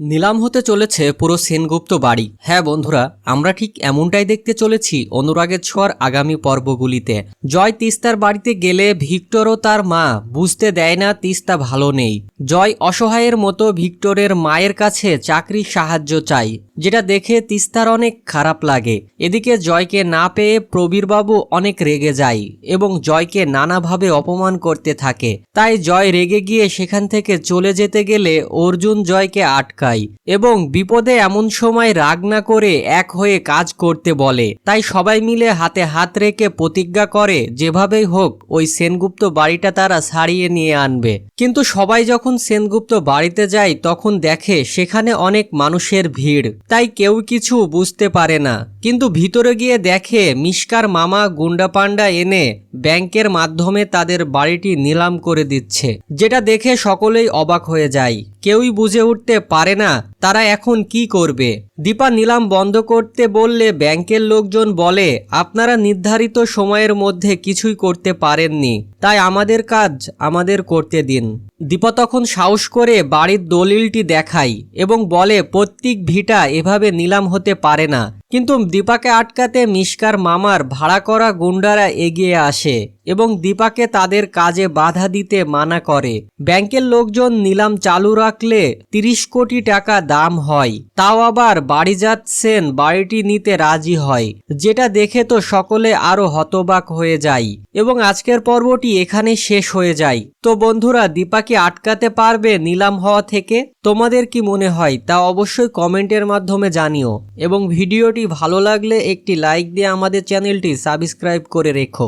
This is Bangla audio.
নিলাম হতে চলেছে পুরো সেনগুপ্ত বাড়ি। হ্যাঁ বন্ধুরা, আমরা ঠিক এমনটাই দেখতে চলেছি অনুরাগের ছোঁয়ার আগামী পর্বগুলিতে। জয় তিস্তার বাড়িতে গেলে ভিক্টর ও তার মা, বুঝতে দেয় না তিস্তা ভালো নেই। জয় অসহায়ের মতো ভিক্টরের মায়ের কাছে চাকরির সাহায্য চাই। যেটা দেখে তিস্তার অনেক খারাপ লাগে। এদিকে জয়কে না পেয়ে প্রবীরবাবু অনেক রেগে যায় এবং জয়কে নানাভাবে অপমান করতে থাকে। তাই জয় রেগে গিয়ে সেখান থেকে চলে যেতে গেলে অর্জুন জয়কে আটকায় এবং বিপদে এমন সময় রাগ না করে এক হয়ে কাজ করতে বলে। তাই সবাই মিলে হাতে হাত রেখে প্রতিজ্ঞা করে, যেভাবেই হোক, ওই সেনগুপ্ত বাড়িটা তারা সারিয়ে নিয়ে আনবে। কিন্তু সবাই যখন সেনগুপ্ত বাড়িতে যায়, তখন দেখে সেখানে অনেক মানুষের ভিড়। তাই কেউ কিছু বুঝতে পারে না। কিন্তু ভিতরে গিয়ে দেখে মিষ্কার মামা গুন্ডা পান্ডা এনে ব্যাংকের মাধ্যমে তাদের বাড়িটি নিলাম করে দিচ্ছে। যেটা দেখে সকলেই অবাক হয়ে যায়। কেউই বুঝে উঠতে পারে না, তারা এখন কি করবে? দীপা নিলাম বন্ধ করতে বললে ব্যাংকের লোকজন বলে, আপনারা নির্ধারিত সময়ের মধ্যে কিছুই করতে পারেননি। তাই আমাদের কাজ আমাদের করতে দিন। দীপা তখন সাহস করে বাড়ির দলিলটি দেখায় এবং বলে, প্রত্যেক ভিটা এভাবে নিলাম হতে পারে না। কিন্তু দীপাকে আটকাতে মিষ্কার মামার ভাড়া করা গুন্ডারা এগিয়ে আসে এবং দীপাকে তাদের কাজে বাধা দিতে মানা করে। ব্যাংকের লোকজন নিলাম চালু রাখলে তিরিশ কোটি টাকা দাম হয়। তাও আবার বাড়ি যাচ্ছেন বাড়িটি নিতে রাজি হয়, যেটা দেখে তো সকলে আরও হতবাক হয়ে যায় এবং আজকের পর্বটি এখানে শেষ হয়ে যায়। তো বন্ধুরা, দীপাকে আটকাতে পারবে নিলাম হওয়া থেকে? তোমাদের কি মনে হয় তা অবশ্যই কমেন্টের মাধ্যমে জানিও এবং ভিডিওটি ভালো লাগলে একটি লাইক দিয়ে আমাদের চ্যানেলটি সাবস্ক্রাইব করে রেখো।